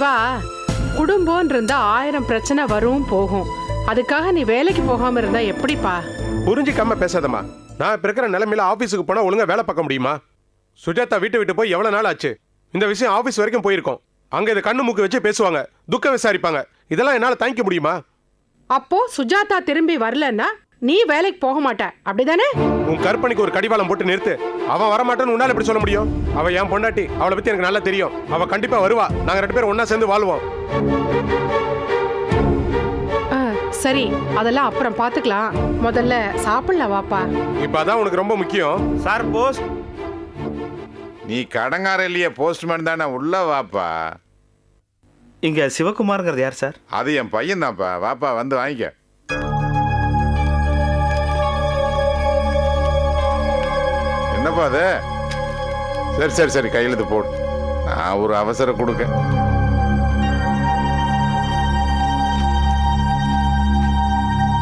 சிவா குடும்பம் இருந்தா ஆயிரம் பிரச்சனை வரும் போகும். அதுக்காக நீ வேலைக்கு போகாம இருந்தா எப்படிப்பா? புரிஞ்சுக்காம பேசாதம்மா. நான் இப்ப இருக்கிற நிலைமையில ஆபீஸுக்கு போனா ஒழுங்கா வேலை பார்க்க முடியுமா? சுஜாதா வீட்டை விட்டு போய் எவ்வளவு நாள் ஆச்சு? இந்த விஷயம் ஆபீஸ் வரைக்கும் போயிருக்கோம். அங்க இதை கண்ணு மூக்கு வச்சு பேசுவாங்க. துக்கம் விசாரிப்பாங்க. இதெல்லாம் என்னால தாங்கிக்க முடியுமா? அப்போ சுஜாதா திரும்பி வரலன்னா நீ வேலைக்கு போக மாட்ட. அப்படிதானே? உன் கற்பனைக்கு ஒரு கடிவாளம் போட்டு நிறுத்து. அவன் வரமாட்டான்னு உன்னால எப்படி சொல்ல முடியும்? அவ என் பொண்டாட்டி. அவளை பத்தி எனக்கு நல்லா தெரியும். அவ கண்டிப்பா வருவா. நாங்க ரெண்டு பேரும் ஒண்ணா சேர்ந்து வாழ்வோம். ஆ, சரி. அதெல்லாம் அப்புறம் பாத்துக்கலாம். முதல்ல சாப்பிடலாம் வாப்பா. இப்ப அதான் உனக்கு ரொம்ப முக்கியம். Sir post. நீ கடங்கார இல்லையே போஸ்ட்மேன் தானே உள்ள வாப்பா. இங்க சிவகுமாருங்கிறது யார் சார்? அது என் பையன் தான்ப்பா வாப்பா வந்து வாங்கிக்க. என்னப்பா அது? சரி சரி சரி கையெழுத்து போடு. நான் ஒரு அவசரம் கொடுக்க.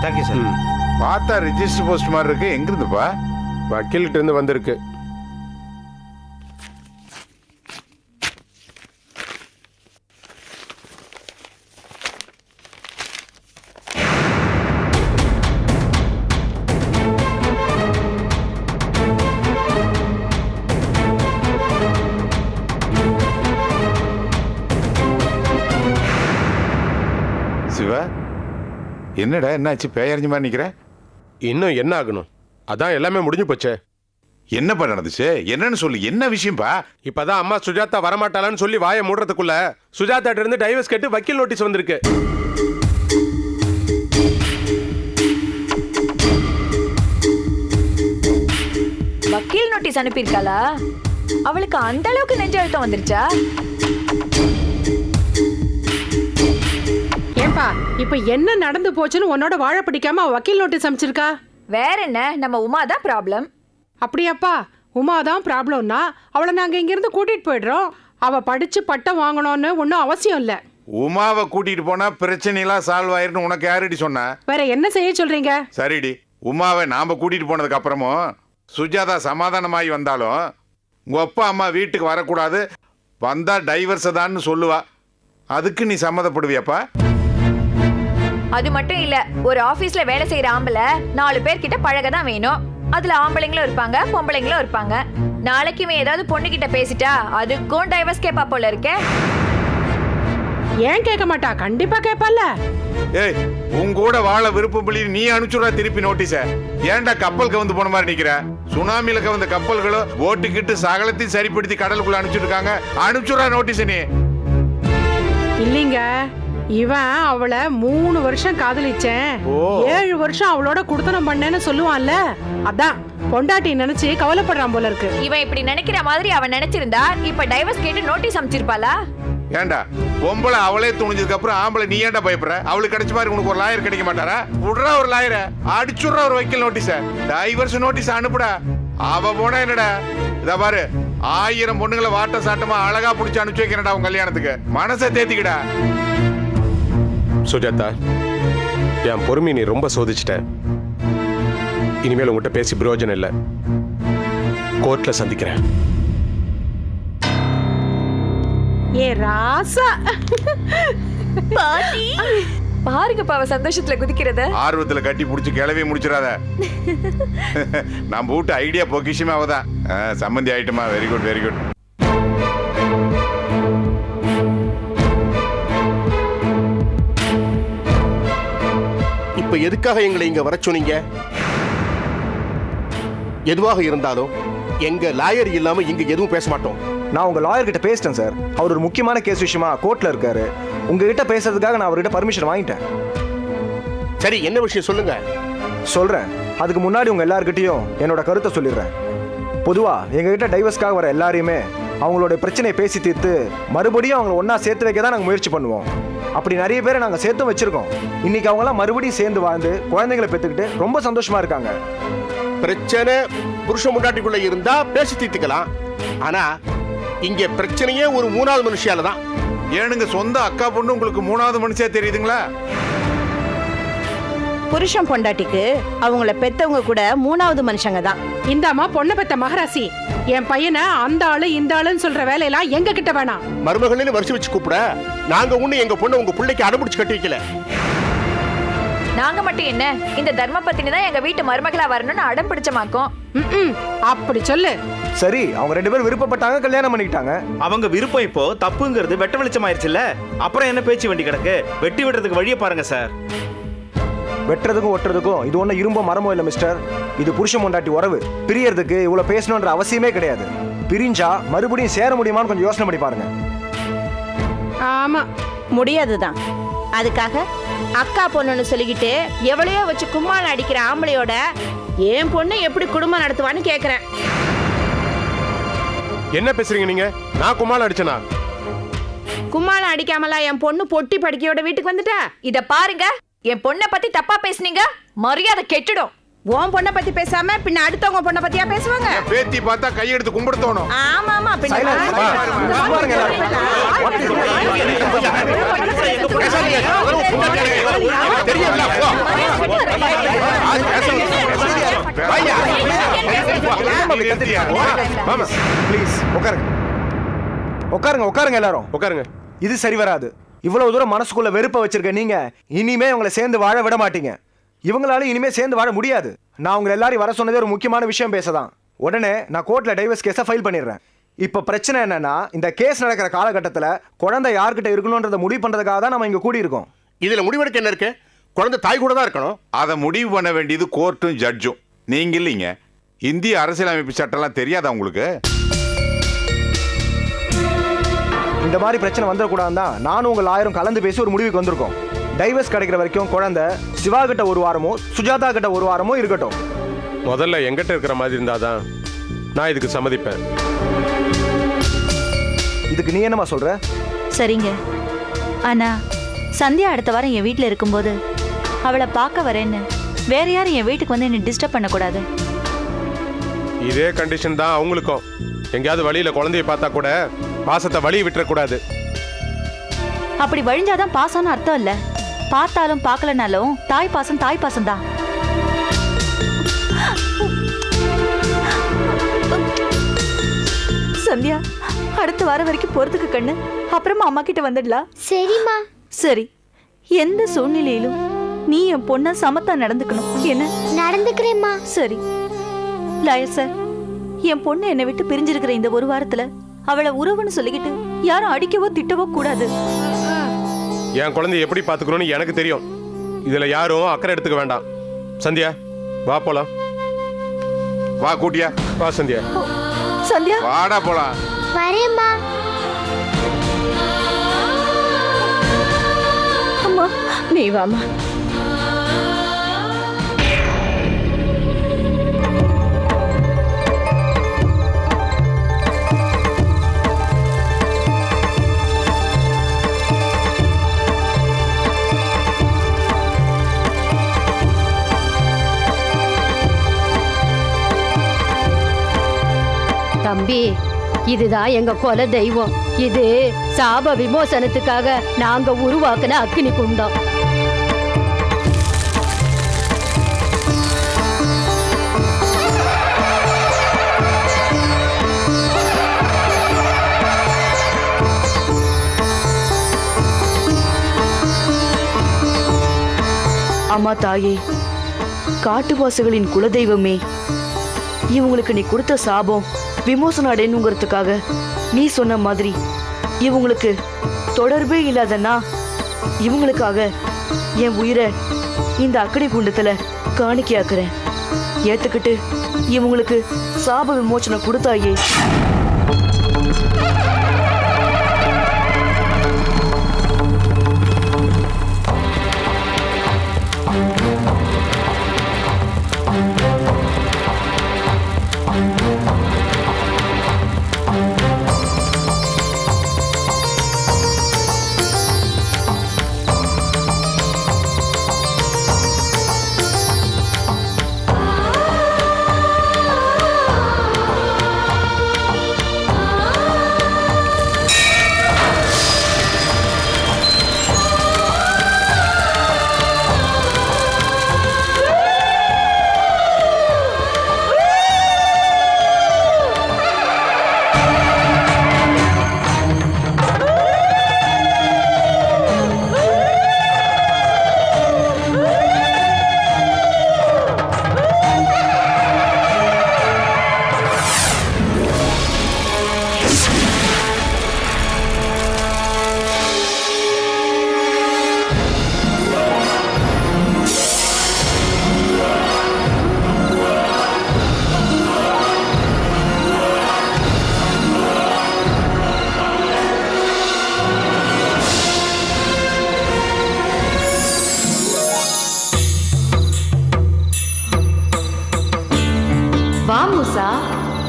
Thank you sir. பார்த்தா ரிஜிஸ்டர் போஸ்ட் மாதிரி இருக்கு. எங்கிருந்துப்பா? வக்கீல்கிட்ட இருந்து வந்திருக்கு. என்னடா என்னாச்சு? பேயறிஞ்ச மாதிரி நிக்கிற? இன்னும் என்ன ஆகணும்? அதான் எல்லாமே முடிஞ்சு போச்சே. என்னப்பா நடந்துச்சு? என்னன்னு சொல்லு. என்ன விஷயம்ப்பா இப்பதான் அம்மா சுஜாதா வரமாட்டாளான்னு சொல்லி வாயை மூடுறதுக்குள்ள சுஜாதாட்ட இருந்து டைவர்ஸ் கேட்டு வக்கீல் நோட்டீஸ் வந்திருக்கு. வக்கீல் நோட்டீஸ் அனுப்பியிருக்காளா? அவளுக்கு அந்த அளவுக்கு நெஞ்ச அழுத்தம் வந்துருச்சா? ஏன்பா இப்ப என்ன நடந்து போச்சுன்னு உன்னோட வாழ பிடிக்காம வக்கீல் நோட்டீஸ் அமைச்சிருக்கா? வேற என்ன? நம்ம உமா தான் ப்ராப்ளம் அப்படியாப்பா உமா தான் ப்ராப்ளம்னா அவளை நாங்க இங்கிருந்து கூட்டிட்டு போயிடுறோம். அவ படிச்சு பட்டம் வாங்கணும்னு ஒன்றும் அவசியம் இல்லை. உமாவை கூட்டிட்டு போனா பிரச்சனையெல்லாம் சால்வ் ஆயிருன்னு உனக்கு யாருடி சொன்னா? வேற என்ன செய்ய சொல்றீங்க? சரிடி உமாவை நாம கூட்டிட்டு போனதுக்கு அப்புறமும் சுஜாதா சமாதானமாகி வந்தாலும் உங்க அப்பா அம்மா வீட்டுக்கு வரக்கூடாது. வந்தா டைவர்ஸ் தான்னு சொல்லுவா. அதுக்கு நீ சம்மதப்படுவியாப்பா? அது மட்டும் இல்ல ஒரு ஆபீஸ்ல வேலை செய்யற ஆம்பளை நாலு பேர்கிட்ட பழக தான் வேணும். அதுல ஆம்பளைங்களும் இருப்பாங்க பொம்பளைங்களும் இருப்பாங்க. நாளைக்கு இவன் ஏதாவது பொண்ணு கிட்ட பேசிட்டா அதுக்கும் டைவர்ஸ் கேப்பா போல இருக்கே. ஏன் கேட்க மாட்டா? கண்டிப்பா கேட்பால ஏய் உன் கூட வாழ விருப்பம் நீ அனுப்பிச்சுடா திருப்பி நோட்டீஸ ஏன்டா கப்பல் கவுந்து போன மாதிரி நிக்கிற? சுனாமில கவுந்த கப்பல்களும் ஓட்டுக்கிட்டு சகலத்தையும் சரிப்படுத்தி கடலுக்குள்ள அனுப்பிச்சிருக்காங்க அனுப்பிச்சுடா நோட்டீஸ் நீ. இல்லீங்க. இவன் அவளை மூணு வருஷம் காதலிச்சேன். ஏழு வருஷம் அவளோட குடுத்தனம் பண்ணேன்னு சொல்லுவான்ல? அதான். பொண்டாட்டி நினைச்சு கவலைப்படுறான் போல இருக்கு. இவன் இப்படி நினைக்கிற மாதிரி அவன் நினைச்சிருந்தா இப்ப டைவர்ஸ் கேட்டு நோட்டீஸ் அமைச்சிருப்பாளா? ஏன்டா பொம்பளை அவளே துணிஞ்சதுக்கு அப்புறம் ஆம்பளை நீ ஏன்டா பயப்படுற? அவளுக்கு கிடைச்ச மாதிரி உனக்கு ஒரு லாயர் கிடைக்க மாட்டாரா? விடுறா ஒரு லாயரை அடிச்சுடுறா ஒரு வக்கீல் நோட்டீஸ டைவர்ஸ் நோட்டீஸ் அனுப்புடா. அவ போனா என்னடா? இத பாரு ஆயிரம் பொண்ணுங்களை வாட்ட சாட்டமா அழகா புடிச்சு அனுப்பிச்சு வைக்கிறேன்டா உன் கல்யாணத்துக்கு. மனசை தேத்திக்கிடா. சுஜாதா என் பொறுமை நீ ரொம்ப சோதிச்சிட்ட. இனிமேல் உங்ககிட்ட பேசி பிரயோஜனம் இல்லை. கோர்ட்ல சந்திக்கிறேன். ஏ ராசா. பாருங்கப்பா அவ சந்தோஷத்துல குதிக்கிறத. ஆர்வத்துல கட்டி புடிச்சு கிளவி முடிச்சிடாத. நம்ம வீட்டு ஐடியா பொக்கிஷமே அவதான் ஆ, சம்மந்தி ஆயிட்டுமா. வெரி குட் வெரி குட் இப்ப எதுக்காக எங்களை இங்க வர சொன்னீங்க? எதுவாக இருந்தாலும் எங்க லாயர் இல்லாம இங்க எதுவும் பேச மாட்டோம். நான் உங்க லாயர் கிட்ட பேசிட்டேன் சார் அவர் ஒரு முக்கியமான கேஸ் விஷயமா கோர்ட்ல இருக்காரு. உங்ககிட்ட பேசுறதுக்காக நான் அவர்கிட்ட பர்மிஷன் வாங்கிட்டேன். சரி என்ன விஷயம் சொல்லுங்க? சொல்றேன். அதுக்கு முன்னாடி உங்க எல்லார்கிட்டயும் என்னோட கருத்தை சொல்லிடுறேன். பொதுவா எங்ககிட்ட டைவர்ஸ்க்காக வர எல்லாரையுமே அவங்களோட பிரச்சனையை பேசி தீர்த்து மறுபடியும் அவங்கள ஒண்ணா சேர்த்து வைக்க தான் நாங்கள் முயற்சி பண்ணுவோம். அப்படி நிறைய பேரை நாங்கள் சேர்த்தும் வச்சிருக்கோம். இன்னைக்கு அவங்களாம் மறுபடியும் சேர்ந்து வாழ்ந்து குழந்தைங்களை பெற்றுக்கிட்டு ரொம்ப சந்தோஷமா இருக்காங்க. பிரச்சனை புருஷ முண்டாட்டிக்குள்ள இருந்தா பேசி தீர்த்துக்கலாம். ஆனா இங்க பிரச்சனையே ஒரு மூணாவது மனுஷியால தான். ஏனுங்க சொந்த அக்கா பொண்ணு உங்களுக்கு மூணாவது மனுஷியா தெரியுதுங்களா? புருஷன் பொண்டாட்டிக்கு அவங்கள பெத்தவங்க கூட மூணாவது மனுஷங்க தான். இந்தாம்மா பொண்ணை பெத்த மகராசி. என் பையனை அந்த ஆளு இந்த ஆளுன்னு சொல்ற வேலையெல்லாம் எங்க கிட்ட வேணாம். மருமகள்னு வருஷம் வச்சு கூப்பிட நாங்க ஒண்ணு எங்க பொண்ணை உங்க பிள்ளைக்கு அடம்பிடிச்சு கட்டி வைக்கல. நாங்க மட்டும் என்ன? இந்த தர்ம பத்தினி தான் எங்க வீட்டு மருமகளா வரணும்னு அடம் பிடிச்சமாக்கோம் ம்ம். அப்படி சொல்லு. சரி அவங்க ரெண்டு பேரும் விருப்பப்பட்டாங்க கல்யாணம் பண்ணிக்கிட்டாங்க. அவங்க விருப்பம் இப்போ தப்புங்கிறது வெட்ட வெளிச்சம் ஆயிருச்சுல்ல அப்புறம் என்ன பேச்சு வண்டி கிடக்கு? வெட்டி விடுறதுக்கு வழியை பாருங்க சார். வெட்டுறதுக்கும் ஒட்டுறதுக்கும் இது ஒன்றும் இரும்போ மரமோ இல்லை மிஸ்டர் இது புருஷன் பொண்டாட்டி உறவு. பிரியறதுக்கு இவ்வளோ பேசணுன்ற அவசியமே கிடையாது. பிரிஞ்சா மறுபடியும் சேர முடியுமான்னு கொஞ்சம் யோசனை பண்ணி பாருங்க. ஆமா முடியாதுதான். அதுக்காக அக்கா பொண்ணுன்னு சொல்லிக்கிட்டு எவ்வளையோ வச்சு கும்மாளம் அடிக்கிற ஆம்பளையோட என் பொண்ணு எப்படி குடும்பம் நடத்துவான்னு கேக்குறேன். என்ன பேசுறீங்க நீங்க? நான் குமால் அடிச்சனா? கும்மாளம் அடிக்காமலா என் பொண்ணு பொட்டி படிக்கையோட வீட்டுக்கு வந்துட்டா? இத பாருங்க. என் பொண்ணை பத்தி தப்பா பேசுனீங்க மரியாதை கெட்டுடும் உன் பொண்ணை பத்தி பேசாம பின்ன அடுத்தவங்க பொண்ணை பத்தியா பேசுவாங்க பேத்தி பார்த்தா கையெடுத்து கும்பிடு தோணும் ஆமா ஆமா பின்ன உட்காருங்க உட்காருங்க எல்லாரும் உட்காருங்க இது சரி வராது இவ்வளவு தூரம் மனசுக்குள்ள வெறுப்ப வச்சிருக்க நீங்க இனிமே உங்களை சேர்ந்து வாழ விட மாட்டீங்க. இவங்களால இனிமே சேர்ந்து வாழ முடியாது. நான் உங்களை எல்லாரையும் வர சொன்னதே ஒரு முக்கியமான விஷயம் பேசதான். உடனே நான் கோர்ட்ல டைவர்ஸ் கேஸை ஃபைல் பண்ணிடுறேன். இப்ப பிரச்சனை என்னன்னா இந்த கேஸ் நடக்கிற காலகட்டத்துல குழந்தை யார்கிட்ட இருக்கணும்ன்றத முடிவு பண்றதுக்காக தான் நம்ம இங்க கூடி இருக்கோம் இதுல முடிவெடுக்க என்ன இருக்கு? குழந்தை தாய் கூட தான் இருக்கணும். அதை முடிவு பண்ண வேண்டியது கோர்ட்டும் ஜட்ஜும் நீங்க இல்லைங்க. இந்திய அரசியலமைப்பு சட்டம்லாம் தெரியாதா உங்களுக்கு? இந்த மாதிரி பிரச்சனை வந்துடக்கூடாது தான் நானும் உங்க லாயரும் கலந்து பேசி ஒரு முடிவுக்கு வந்திருக்கோம். டைவர்ஸ் கிடைக்கிற வரைக்கும் குழந்தை சிவா கிட்ட ஒரு வாரமோ சுஜாதா கிட்ட ஒரு வாரமோ இருக்கட்டும். முதல்ல எங்கிட்ட இருக்கிற மாதிரி இருந்தாதான் நான் இதுக்கு சம்மதிப்பேன். இதுக்கு நீ என்னமா சொல்ற? சரிங்க. ஆனா சந்தியா அடுத்த வாரம் என் வீட்டில் இருக்கும்போது அவளை பார்க்க வரேன்னு வேற யாரும் என் வீட்டுக்கு வந்து என்னை டிஸ்டர்ப் பண்ணக்கூடாது. இதே கண்டிஷன் தான் அவங்களுக்கும். எங்கேயாவது வழியில குழந்தைய பார்த்தா கூட பாசத்தை வழி விட்டுறக்கூடாது அப்படி வழிஞ்சாதான் பாசம்னு அர்த்தம் இல்ல. பார்த்தாலும் பார்க்கலனாலும் தாய் பாசம் தாய் பாசம் தான் சந்தியா அடுத்த வாரம் வரைக்கும் பொறுத்துக்கு கண்ணு. அப்புறமா அம்மா கிட்ட வந்துடலாம். சரிம்மா. சரி எந்த சூழ்நிலையிலும் நீ என் பொண்ண சமத்தா நடந்துக்கணும். என்ன? நடந்துக்கிறேம்மா. சரி. லாயர் சார் என் பொண்ணு என்னை விட்டு பிரிஞ்சிருக்கிற இந்த ஒரு வாரத்துல அவளை உறவுன்னு சொல்லிக்கிட்டு யாரும் அடிக்கவோ திட்டவோ கூடாது. என் குழந்தைய எப்படி பார்த்துக்கணும்னு எனக்கு தெரியும். இதுல யாரும் அக்கறை எடுத்துக்க வேண்டாம். சந்தியா வா போலாம். வா கூட்டியா வா சந்தியா. சந்தியா? வாடா போலாம். வரேம்மா. அம்மா நீ வாமா இதுதான் எங்க குல தெய்வம். இது சாப விமோசனத்துக்காக நாங்க உருவாக்குன அக்னி குண்டம். அம்மா தாயே காட்டுவாசிகளின் குலதெய்வமே இவங்களுக்கு நீ கொடுத்த சாபம் விமோசனம் அடையணுங்கிறதுக்காக நீ சொன்ன மாதிரி இவங்களுக்கு தொடர்பே இல்லாதன்னா இவங்களுக்காக என் உயிரை இந்த அக்கடி குண்டத்துல காணிக்கையாக்குறேன். ஏத்துக்கிட்டு இவங்களுக்கு சாப விமோசனம் கொடுத்தாயே.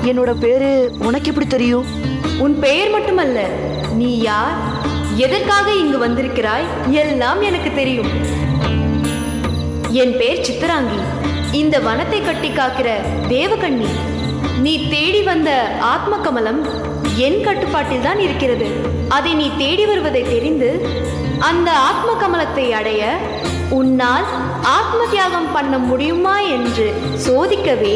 என்னோட பேரு உனக்கு எப்படி தெரியும்? உன் பெயர் மட்டுமல்ல நீ யார் எதற்காக இங்கு வந்திருக்கிறாய் எல்லாம் எனக்கு தெரியும். என் பெயர் சித்தராங்கி. இந்த வனத்தை கட்டி காக்கிற தேவகண்ணி. நீ தேடி வந்த ஆத்ம கமலம் என் கட்டுப்பாட்டில் தான் இருக்கிறது. அதை நீ தேடி வருவதை தெரிந்து அந்த ஆத்ம கமலத்தை அடைய உன்னால் ஆத்ம தியாகம் பண்ண முடியுமா என்று சோதிக்கவே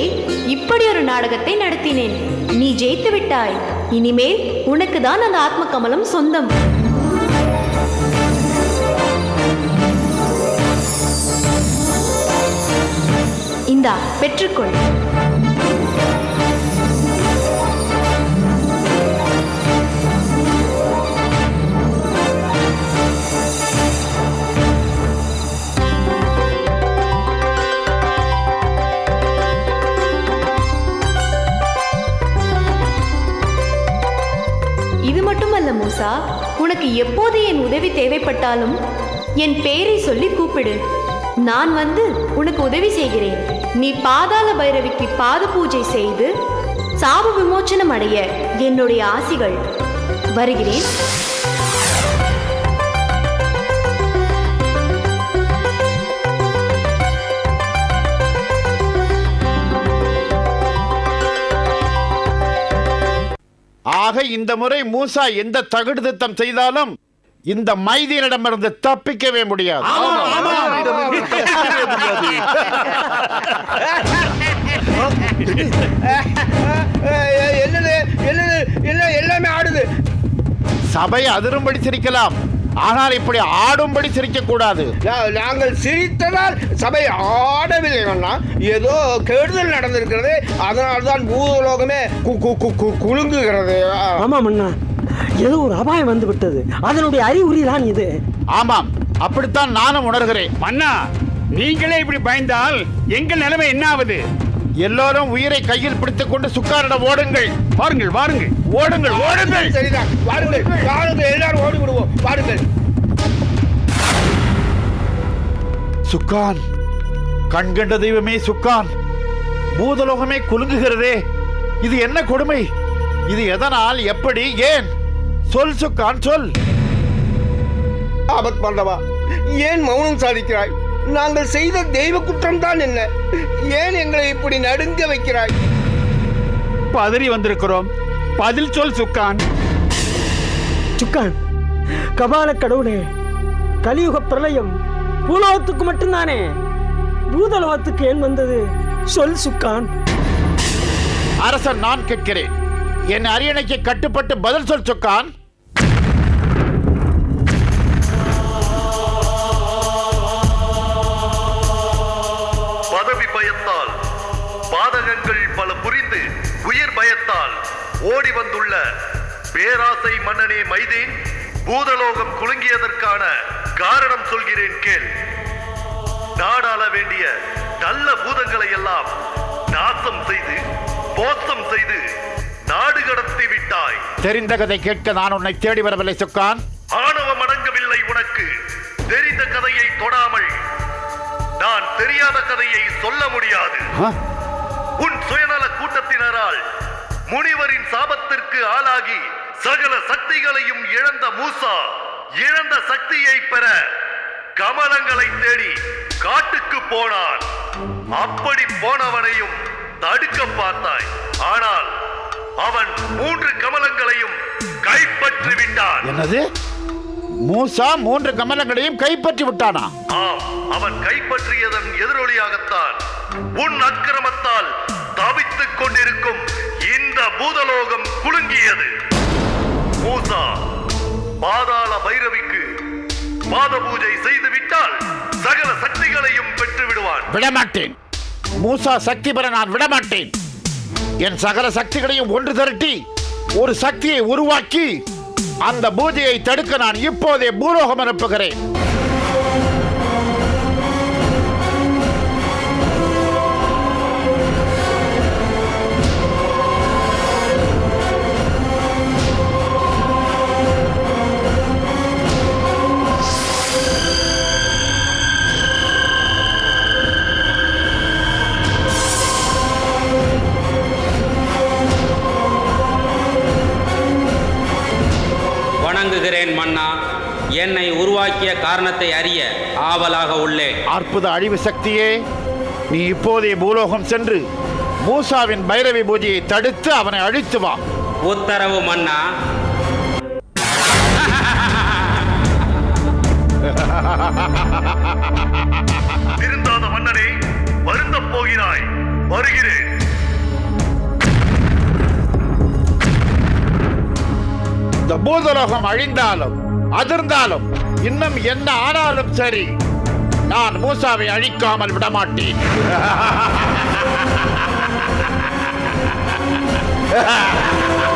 இப்படி ஒரு நாடகத்தை நடத்தினேன். நீ ஜெயித்து விட்டாய். இனிமேல் உனக்கு தான் அந்த ஆத்ம கமலம் சொந்தம். இந்தா பெற்றுக்கொள். மூசா உனக்கு எப்போது என் உதவி தேவைப்பட்டாலும் என் பெயரை சொல்லி கூப்பிடு. நான் வந்து உனக்கு உதவி செய்கிறேன். நீ பாதாள பைரவிக்கு பாத பூஜை செய்து சாப விமோச்சனம் அடைய என்னுடைய ஆசிகள். வருகிறேன். ஆக இந்த முறை மூசா எந்த தகுடு திட்டம் செய்தாலும் இந்த மைதியனிடமிருந்து தப்பிக்கவே முடியாது. என்னது என்னது என்ன எல்லாமே ஆடுது. சபை அதிரும்படி சிரிக்கலாம் ஆனால் இப்படி ஆடும்படி சிரிக்க கூடாது நாங்கள் சிரித்ததால் சபை ஆடவில்லை அண்ணா. ஏதோ கெடுதல் நடந்திருக்கிறது. அதனால்தான் பூலோகமே கு- கு- கு- கு- குலுங்குகிறது. ஆமாம் அண்ணா ஏதோ ஒரு அபாயம் வந்து விட்டது அதனுடைய அறிகுறி தான் இது. ஆமாம். அப்படித்தான் நானும் உணர்கிறேன். மன்னா நீங்களே இப்படி பயந்தால் எங்கள் நிலைமை என்ன ஆகுது எல்லோரும் உயிரை கையில் பிடித்துக் கொண்டு சுக்காரிடம் ஓடுங்கள். வாருங்கள் வாருங்கள். ஓடுங்கள் ஓடுங்கள். சரிதான். வாருங்கள் வாருங்கள். எல்லாரும் ஓடி விடுவோம் வாருங்கள். சுக்கான் கண்கண்ட தெய்வமே சுக்கான். பூதலோகமே குலுங்குகிறதே. இது என்ன கொடுமை? இது எதனால் எப்படி ஏன்? சொல் சுக்கான் சொல். ஆபத் பாண்டவா ஏன் மௌனம் சாதிக்கிறாய்? நாங்கள் செய்த தெய்வ குற்றம் தான் என்ன? ஏன் எங்களை இப்படி நடுங்க வைக்கிறாய்? பதறி வந்திருக்கிறோம். பதில் சொல் சுக்கான். சுக்கான் கபால கடவுளே கலியுக பிரளயம் பூலோகத்துக்கு மட்டும்தானே? பூதலோகத்துக்கு ஏன் வந்தது? சொல் சுக்கான். அரசன் நான் கேட்கிறேன். என் அரியணைக்கு கட்டுப்பட்டு பதில் சொல் சுக்கான். பாதகங்கள் பல புரிந்து உயிர் பயத்தால் ஓடி வந்துள்ள பேராசை மன்னனே மைதேன் பூதலோகம் குலுங்கியதற்கான காரணம் சொல்கிறேன் கேள். நாடாள வேண்டிய நல்ல பூதங்களை எல்லாம் நாசம் செய்து மோசம் செய்து நாடு கடத்தி விட்டாய். தெரிந்த கதை கேட்க நான் உன்னை தேடி வரவில்லை சுக்கான். ஆணவம் அடங்கவில்லை உனக்கு. தெரிந்த கதையை தொடாமல் நான் தெரியாத கதையை சொல்ல முடியாது. சுயநல கூட்டத்தினரால் முனிவரின் சாபத்திற்கு ஆளாகி சகல சக்திகளையும் இழந்த மூசா இழந்த சக்தியை பெற கமலங்களை தேடி காட்டுக்கு போனான். அப்படி போனவனையும் தடுக்க பார்த்தாய். ஆனால் அவன் மூன்று கமலங்களையும் கைப்பற்றி விட்டான். என்னது? மூசா மூன்று கமலங்களையும் கைப்பற்றி விட்டானா? ஆம் அவன் கைப்பற்றியதன் எதிரொலியாகத்தான். உன் அக்கிரமத்தால் தவித்துக் கொண்டிருக்கும் இந்த பூதலோகம் குலுங்கியது. மூசா பாதாள பைரவிக்கு பாத பூஜை செய்து விட்டால் சகல சக்திகளையும் பெற்று விடுவான். விடமாட்டேன். மூசா சக்தி பெற நான் விடமாட்டேன். என் சகல சக்திகளையும் ஒன்று திரட்டி ஒரு சக்தியை உருவாக்கி அந்த பூஜையை தடுக்க நான் இப்போதே பூலோகம் அனுப்புகிறேன். உருவாக்கிய காரணத்தை அறிய ஆவலாக உள்ளேன். அற்புத அழிவு சக்தியே நீ இப்போதே பூலோகம் சென்று மூசாவின் பைரவி பூஜையை தடுத்து அவனை அழித்து வா. உத்தரவு மன்னா. திருந்தாத மன்னனே வருந்தப் போகிறாய் வருகிறேன். இந்த பூதலோகம் அழிந்தாலும் அதிர்ந்தாலும் இன்னும் என்ன ஆனாலும் சரி நான் மூசாவை அழிக்காமல் விடமாட்டேன்.